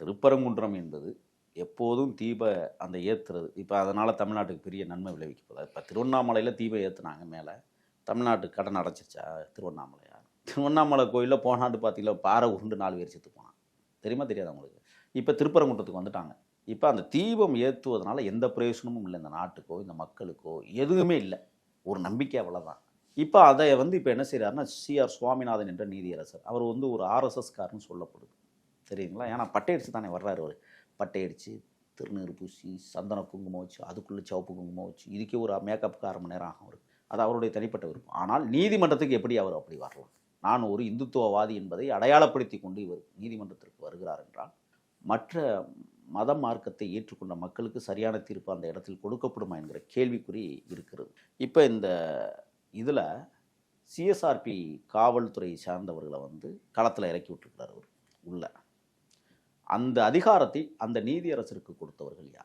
திருப்பரங்குன்றம் என்பது எப்போதும் தீப அந்த ஏற்றுறது இப்போ அதனால் தமிழ்நாட்டுக்கு பெரிய நன்மை விளைவிக்கப்படாது இப்போ திருவண்ணாமலையில் தீபம் ஏற்றுனாங்க மேலே. தமிழ்நாட்டுக்கு கடன் அடைச்சிருச்சா திருவண்ணாமலையா? திருவண்ணாமலை கோயிலில் போனாண்டு பார்த்தீங்களா பாறை உருண்டு நாலு பேர் செத்து போனான். தெரியுமா தெரியாது அவங்களுக்கு இப்போ திருப்பரங்குன்றத்துக்கு வந்துட்டாங்க. இப்போ அந்த தீபம் ஏற்றுவதனால எந்த பிரயோஜனமும் இல்லை. இந்த நாட்டுக்கோ இந்த மக்களுக்கோ எதுவுமே இல்லை. ஒரு நம்பிக்கை அவ்வளோதான் இப்போ அதை வந்து இப்போ என்ன செய்கிறாருன்னா சிஆர் சுவாமிநாதன் என்ற நீதியரசர். அவர் வந்து ஒரு ஆர்எஸ்எஸ்காரன்னு சொல்லப்படுது. சரிங்களா ஏன்னா பட்டையடிச்சு தானே வர்றாரு அவர். பட்டையடிச்சு திருநீர் பூசி சந்தன குங்குமம் வச்சு அதுக்குள்ளே சிவப்பு குங்குமம் வச்சு இதுக்கே ஒரு மேக்கப்புக்கு அரை மணி நேரம் ஆகும் அவருக்கு அது அவருடைய தனிப்பட்ட விருப்பம். ஆனால் நீதிமன்றத்துக்கு எப்படி அவர் அப்படி வரலாம்? நான் ஒரு இந்துத்துவவாதி என்பதை அடையாளப்படுத்தி கொண்டு இவர் நீதிமன்றத்திற்கு வருகிறார் என்றால் மற்ற மத மார்க்கத்தை ஏற்றுக்கொண்ட மக்களுக்கு சரியான தீர்ப்பு அந்த இடத்தில் கொடுக்கப்படுமா என்கிற கேள்விக்குறி இருக்கிறது. இப்போ இந்த இதில் சிஎஸ்ஆர்பி காவல்துறையை சார்ந்தவர்களை வந்து களத்தில் இறக்கி விட்டுருக்கிறார் அவர். உள்ள. அந்த அதிகாரத்தை அந்த நீதியரசருக்கு கொடுத்தவர்கள் யார்?